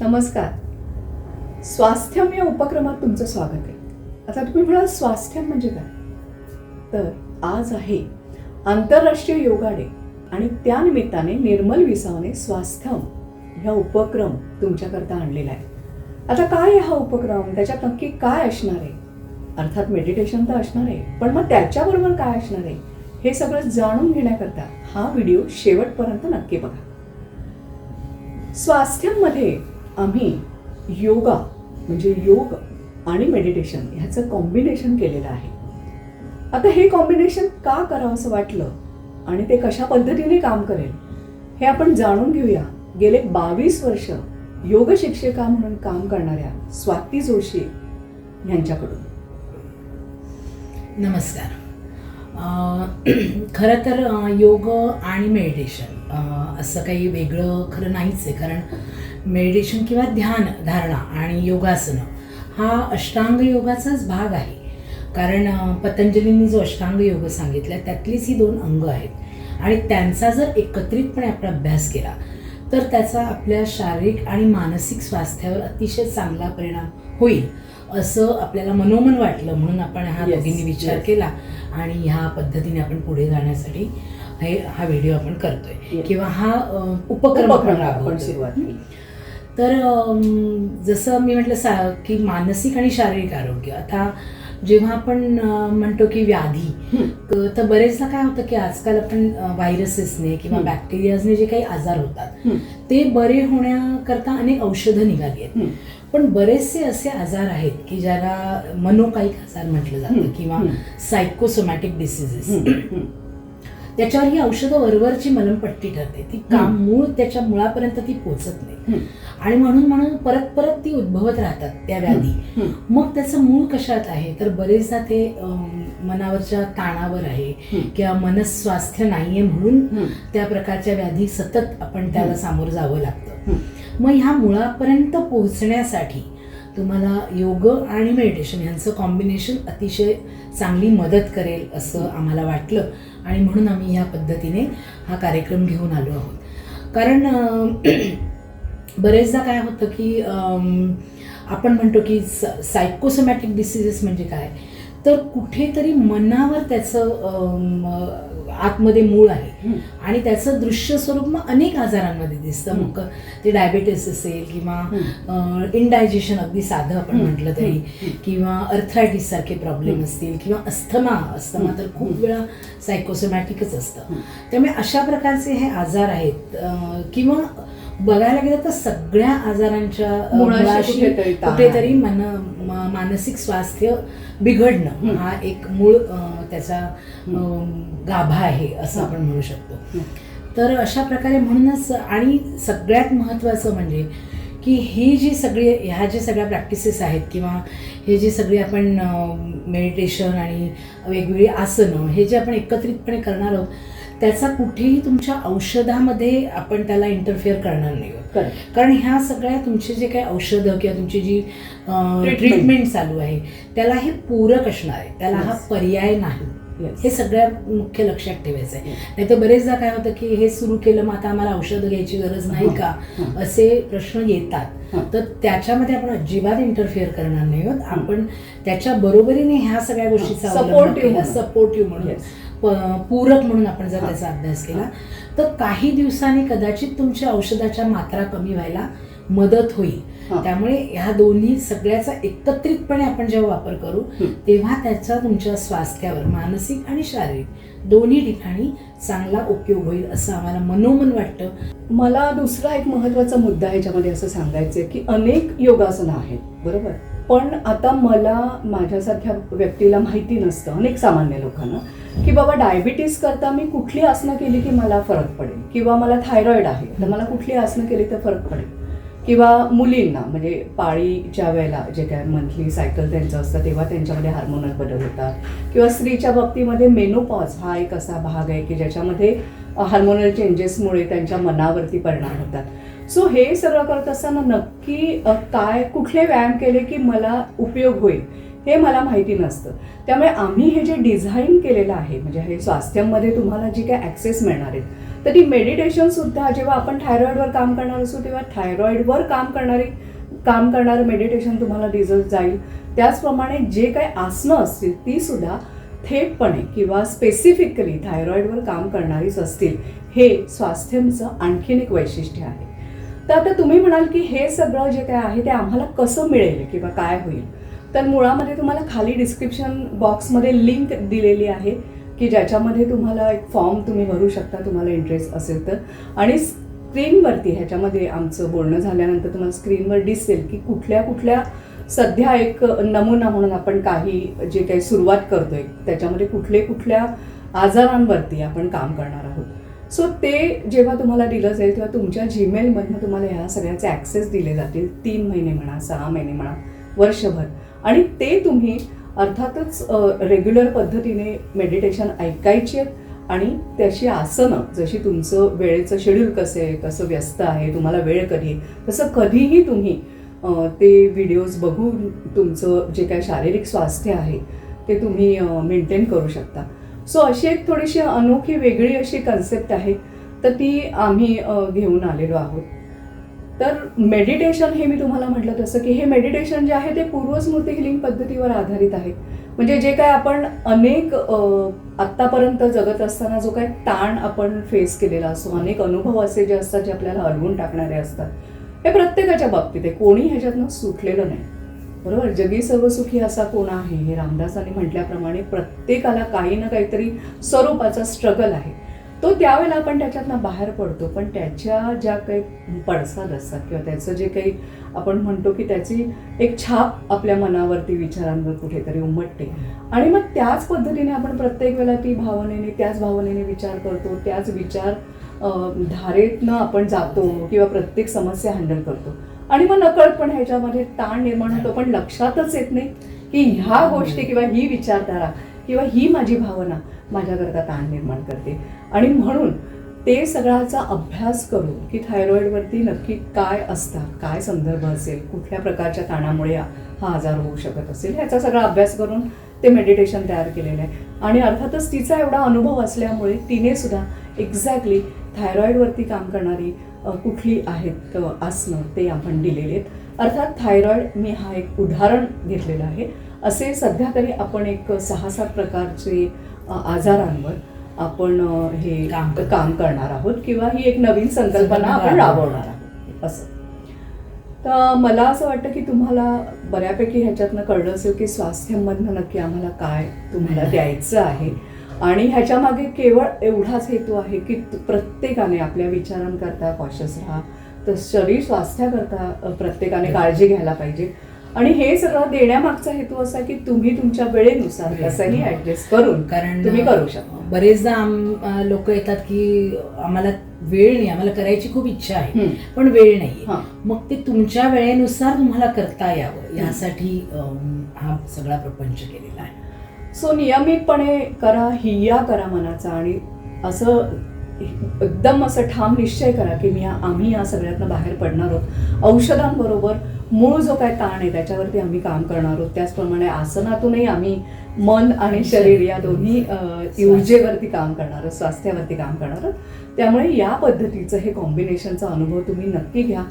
नमस्कार. स्वास्थ्यम या उपक्रमात तुमचं स्वागत आहे. आता तुम्ही म्हणाल स्वास्थ्यम म्हणजे काय? तर आज आहे आंतरराष्ट्रीय योगा डे आणि त्यानिमित्ताने निर्मल विसावने स्वास्थ्यम ह्या उपक्रम तुमच्याकरता आणलेला आहे. आता काय हा उपक्रम? त्याच्यात नक्की काय असणार आहे? अर्थात मेडिटेशन तर असणार आहे पण मग त्याच्याबरोबर काय असणार आहे? हे सगळं जाणून घेण्याकरता हा व्हिडिओ शेवटपर्यंत नक्की बघा. स्वास्थ्यमध्ये आम्ही योगा म्हणजे योग आणि मेडिटेशन ह्याचं कॉम्बिनेशन केलेलं आहे. आता हे कॉम्बिनेशन का करावं असं वाटलं आणि ते कशा पद्धतीने काम करेल हे आपण जाणून घेऊया. गेले बावीस वर्ष योग शिक्षिका म्हणून काम करणाऱ्या स्वाती जोशी यांच्याकडून. नमस्कार. खरं तर योग आणि मेडिटेशन असं काही वेगळं खरं नाहीच आहे. कारण मेडिटेशन किंवा ध्यान धारणा आणि योगासनं हा अष्टांग योगाचाच भाग आहे. कारण पतंजलींनी जो अष्टांग योग सांगितला त्यातलीच ही दोन अंग आहेत. आणि त्यांचा जर एकत्रितपणे आपण अभ्यास केला तर त्याचा आपल्या शारीरिक आणि मानसिक स्वास्थ्यावर अतिशय चांगला परिणाम होईल असं आपल्याला मनोमन वाटलं. म्हणून आपण हा Yes, दोघींनी विचार yes. केला आणि ह्या पद्धतीने आपण पुढे जाण्यासाठी हे हा व्हिडिओ आपण करतोय. Yes. किंवा हा उपक्रम आपण उपक्रम तर जसं मी म्हटलं सा की मानसिक आणि शारीरिक आरोग्य आता जेव्हा आपण म्हणतो की व्याधी तर बरेचदा काय होतं की आजकाल आपण व्हायरसेसने किंवा. बॅक्टेरियाजने जे काही आजार होतात. ते बरे होण्याकरता अनेक औषधं निघाली आहेत. पण बरेचसे असे आजार आहेत की ज्याला मनोकायिक आजार म्हटलं जातं. किंवा. Psychosomatic diseases. त्याच्यावर ही औषधं वरवरची मलमपट्टी ठरते ती काम मूळ त्याच्या मुळापर्यंत ती पोचत नाही. आणि म्हणून म्हणून परत परत ती उद्भवत राहतात त्या व्याधी. मग त्याचं मूळ कशात आहे तर बरेचदा ते मनावरच्या ताणावर आहे. किंवा मनस्वास्थ्य नाहीये म्हणून. त्या प्रकारच्या व्याधी सतत आपण त्याला सामोरं जावं लागतं. मग ह्या मुळापर्यंत पोहोचण्यासाठी तुम्हाला योग आणि मेडिटेशन यांचं कॉम्बिनेशन अतिशय चांगली मदत करेल असं आम्हाला वाटलं. आणि म्हणून आम्ही ह्या पद्धतीने हा कार्यक्रम घेऊन आलो आहोत. कारण बरेचदा काय होतं की आपण म्हणतो की सायकोसोमॅटिक डिसिजेस म्हणजे काय? तर कुठेतरी मनावर त्याचं आतमध्ये मूळ आहे. आणि त्याचं दृश्य स्वरूप मग अनेक आजारांमध्ये दिसतं. मग ते डायबेटीस असेल किंवा. इनडायजेशन अगदी साधं आपण. म्हटलं तरी. किंवा अर्थरायटिस सारखे प्रॉब्लेम. असतील किंवा अस्थमा अस्थमा तर खूप. वेळा सायकोसोमॅटिकच असतं. त्यामुळे अशा प्रकारचे हे आजार आहेत किंवा बघायला गेलं तर सगळ्या आजारांच्या कुठेतरी. मन मानसिक स्वास्थ्य बिघडणं हं. एक मूळ त्याचा गाभा आहे असं. आपण म्हणू शकतो. तर अशा प्रकारे म्हणूनच आणि सगळ्यात महत्त्वाचं म्हणजे की ही जी सगळी ह्या जे सगळ्या प्रॅक्टिसेस आहेत किंवा हे जे सगळे आपण मेडिटेशन आणि वेगवेगळी आसनं हे जे आपण एकत्रितपणे करणार आहोत त्याचा कुठेही तुमच्या औषधामध्ये आपण त्याला इंटरफेअर करणार नाही आहोत. कारण ह्या सगळ्या तुमचे जे काही औषधं किंवा तुमची जी. ट्रीटमेंट चालू आहे त्याला हे पूरक असणार आहे त्याला हा. पर्याय नाही. हे सगळ्यात मुख्य लक्षात ठेवायचं आहे. नाही तर बरेचदा काय होतं की हे सुरू केलं मग आता आम्हाला औषधं घ्यायची गरज नाही का. असे प्रश्न येतात. तर त्याच्यामध्ये आपण अजिबात इंटरफिअर करणार नाही आहोत आपण त्याच्या बरोबरीने ह्या सगळ्या गोष्टीचा. सपोर्टिव्ह म्हणून. प- पूरक म्हणून आपण जर. त्याचा अभ्यास केला तर काही दिवसांनी कदाचित तुमच्या औषधाच्या मात्रा कमी व्हायला मदत होईल. त्यामुळे ह्या दोन्ही सगळ्याचा एकत्रितपणे आपण जेव्हा वापर करू. तेव्हा त्याचा तुमच्या स्वास्थ्यावर मानसिक आणि शारीरिक दोन्ही ठिकाणी चांगला उपयोग होईल असं आम्हाला मनोमन वाटतं मला दुसरा एक महत्त्वाचा मुद्दा ह्याच्यामध्ये असं सांगायचं आहे की अनेक योगासनं आहेत बरोबर पण आता मला माझ्यासारख्या व्यक्तीला माहिती नसतं अनेक सामान्य लोकांना की बाबा डायबिटीस करता मी कुठली आसनं केली की मला फरक पडेल? किंवा मला थायरॉईड आहे तर मला कुठली आसनं केली तर फरक पडेल? किंवा मुलींना म्हणजे पाळीच्या वेळेला जे काय मंथली सायकल त्यांचं असतं तेव्हा त्यांच्यामध्ये हार्मोनल बदल होतात. किंवा स्त्रीच्या बाबतीमध्ये मेनोपॉज हा एक असा भाग आहे की ज्याच्यामध्ये हार्मोनल चेंजेसमुळे त्यांच्या मनावरती परिणाम होतात. सो हे सगळं करत असताना नक्की काय कुठले व्यायाम केले की मला उपयोग होईल हे मला माहिती नसतं. त्यामुळे आम्ही हे जे डिझाईन केलेलं आहे म्हणजे हे स्वास्थ्यामध्ये तुम्हाला जी काय ॲक्सेस मिळणार आहेत तर ती मेडिटेशन सुद्धा जेव्हा आपण थायरॉईडवर काम करणार असू तेव्हा थायरॉईडवर काम करणारी काम करणारं मेडिटेशन तुम्हाला रिझल्ट जाईल. त्याचप्रमाणे जे काही आसनं असतील ती सुद्धा थेटपणे किंवा स्पेसिफिकली थायरॉईडवर काम करणारीच असतील हे स्वास्थ्यमचं आणखीन एक वैशिष्ट्य आहे. तर आता तुम्ही म्हणाल की हे सगळं जे काय आहे ते आम्हाला कसं मिळेल किंवा काय होईल? तर मुळामध्ये तुम्हाला खाली डिस्क्रिप्शन बॉक्समध्ये लिंक दिलेली आहे की ज्याच्यामध्ये तुम्हाला एक फॉर्म तुम्ही भरू शकता तुम्हाला इंटरेस्ट असेल तर. आणि स्क्रीनवरती ह्याच्यामध्ये आमचं बोलणं झाल्यानंतर तुम्हाला स्क्रीनवर दिसेल की कुठल्या कुठल्या सध्या एक नमुना म्हणून आपण काही जे काही सुरुवात करतोय त्याच्यामध्ये कुठले कुठल्या आजारांवरती आपण काम करणार आहोत. सो ते जेव्हा तुम्हाला दिलं जाईल तेव्हा तुमच्या जीमेलमधनं तुम्हाला ह्या सगळ्याचे ॲक्सेस दिले जातील. तीन महिने म्हणा सहा महिने म्हणा वर्षभर. आणि ते तुम्ही अर्थातच रेग्युलर पद्धतीने मेडिटेशन ऐकायची आहेत. आणि त्याची आसनं जशी तुमचं वेळेचं शेड्यूल कसं आहे कसं व्यस्त आहे तुम्हाला वेळ कधी आहे तसं कधीही तुम्ही ते व्हिडिओज बघून तुमचं जे काय शारीरिक स्वास्थ्य आहे ते तुम्ही मेंटेन करू शकता. सो अशी एक थोडीशी अनोखी वेगळी अशी कन्सेप्ट आहे. तर ती आम्ही घेऊन आलेलो आहोत. तर मेडिटेशन हे मी तुम्हाला म्हटलं तसं की हे मेडिटेशन जे आहे ते पूर्वस्मृती हिलिंग पद्धतीवर आधारित आहे. म्हणजे जे काय आपण अनेक आत्तापर्यंत जगत असताना जो काय ताण आपण फेस केलेला असतो अनेक अनुभव असे जे असतात जे आपल्याला हलवून टाकणारे असतात हे प्रत्येकाच्या बाबतीत आहे. कोणी ह्याच्यातनं सुटलेलं नाही. बरोबर? जगी सर्वसुखी असा कोण आहे? हे रामदासांनी म्हटल्याप्रमाणे प्रत्येकाला काही ना काहीतरी स्वरूपाचा स्ट्रगल आहे. तो त्यावेळेला आपण त्याच्यातनं बाहेर पडतो. पण त्याच्या ज्या काही पडसाद असतात किंवा त्याचं जे काही आपण म्हणतो की त्याची एक छाप आपल्या मनावरती विचारांवर कुठेतरी उमटते. आणि मग त्याच पद्धतीने आपण प्रत्येक वेळेला ती भावनेने त्याच भावनेने विचार करतो. त्याच विचार धारेतनं आपण जातो किंवा प्रत्येक समस्या हँडल करतो. आणि मग नकळतपणे ह्याच्यामध्ये ताण निर्माण होतो पण लक्षातच येत नाही की ह्या गोष्टी किंवा ही विचारधारा किंवा ही माझी भावना माझ्याकरता ताण निर्माण करते. आणि म्हणून ते सगळ्याचा अभ्यास करून की थायरॉईडवरती नक्की काय असतात काय संदर्भ असेल कुठल्या प्रकारच्या ताणामुळे हा आजार होऊ शकत असेल ह्याचा सगळा अभ्यास करून ते मेडिटेशन तयार केलेलं आहे. आणि अर्थातच तिचा एवढा अनुभव असल्यामुळे तिने सुद्धा एक्झॅक्टली थायरॉइडवरती काम करणारी कुठली आहेत आसनं ते आपण दिलेले आहेत. अर्थात थायरॉइड मी हा एक उदाहरण घेतलेलं आहे. असे सध्या तरी आपण एक सहा सात प्रकारचे आजारांवर आपण हे काम. काम करणार आहोत किंवा ही एक नवीन संकल्पना आपण राबवणार आहोत. असं. तर मला असं वाटतं की तुम्हाला बऱ्यापैकी ह्याच्यातनं कळलं असेल की स्वास्थ्यामधनं नक्की आम्हाला काय तुम्हाला द्यायचं आहे. आणि ह्याच्या मागे केवळ एवढाच हेतू आहे की प्रत्येकाने आपल्या विचारांकरता कॉशियस राहा. तर शरीर स्वास्थ्याकरता प्रत्येकाने काळजी घ्यायला पाहिजे. आणि हे सगळं देण्यामागचा हेतू असा की तुम्ही तुमच्या वेळेनुसार वेळ. कसंही ऍडजस्ट करून कारण तुम्ही करू शकता. बरेचदा लोक येतात की आम्हाला वेळ नाही आम्हाला करायची खूप इच्छा आहे. पण वेळ नाहीये हां. मग ते तुमच्या वेळेनुसार तुम्हाला करता यावं यासाठी हा सगळा प्रपंच केलेला आहे. सो नियमितपणे करा हिया करा मनाचा आणि असं एकदम असं ठाम निश्चय करा की मी आम्ही या सगळ्यातनं बाहेर पडणार आहोत. औषधांबरोबर मूळ जो काय ताण आहे त्याच्यावरती आम्ही काम करणार आहोत. त्याचप्रमाणे आसनातूनही आम्ही मन आणि शरीर या दोन्ही ऊर्जेवरती काम करणार आहोत स्वास्थ्यावरती काम करणार आहोत. त्यामुळे या पद्धतीचं हे कॉम्बिनेशनचा अनुभव तुम्ही नक्की घ्या.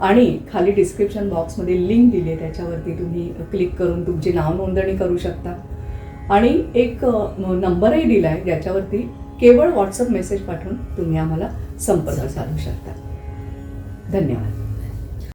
आणि खाली डिस्क्रिप्शन बॉक्समध्ये लिंक दिली आहे त्याच्यावरती तुम्ही क्लिक करून तुमची नाव नोंदणी करू शकता. आणि एक नंबरही दिला आहे ज्याच्यावरती केवळ व्हॉट्सअप मेसेज पाठवून तुम्ही आम्हाला संपर्क साधू शकता. धन्यवाद.